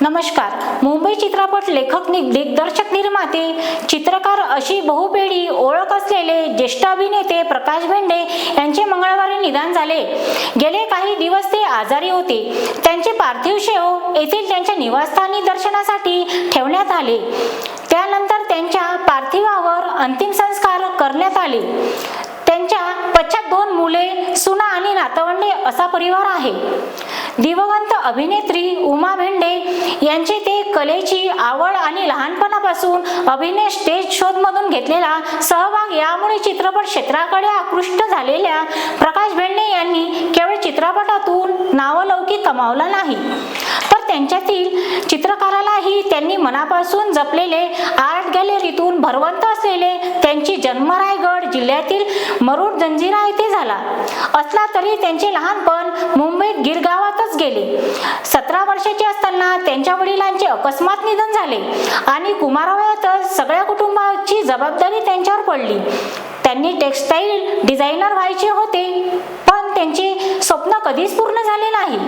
नमस्कार. मुंबई चित्रपट लेखक नि- दिग्दर्शक निर्माते चित्रकार अशी बहुपेढी ओळख असलेले ज्येष्ठ अभिनेते प्रकाश भेंडे यांचे मंगळवारी निधन झाले. गेले काही दिवस ते आजारी होते. त्यांचे पार्थिव शेव येथील त्यांच्या निवासस्थानी दर्शनासाठी ठेवण्यात आले. त्यानंतर त्यांच्या पार्थिवावर अंतिम संस्कार करण्यात आले. त्यांच्या पश्चात दोन मुले सुना आणि नातवंडे असा परिवार आहे. दिवंगत अभिनेत्री उमा भेंडे यांची ते कलेची आवड आणि लहानपणापासून अभिनय स्टेज शोधमधून घेतलेला सहभाग यामुळे चित्रपट क्षेत्राकडे आकृष्ट झालेल्या प्रकाश भेंडे यांनी केवळ चित्रपटातून नावलौकिक कमावला नाही. तर त्यांच्यातील चित्र त्यांनी मनापासून जपलेले आर्ट गॅलरीतून भरवंत असलेले त्यांची जन्म रायगड जिल्ह्यातील मरुड जंजिरा येथे झाला. असला तरी त्यांचे लहानपण मुंबईत गिरगावातच गेले. सतरा वर्षाचे असताना त्यांच्या वडिलांचे अकस्मात निधन झाले आणि कुमारवयातच सगळ्या कुटुंबाची जबाबदारी त्यांच्यावर पडली. त्यांनी टेक्स्टाईल डिझायनर व्हायचे होते पण त्यांचे स्वप्न कधीच पूर्ण झाले नाही.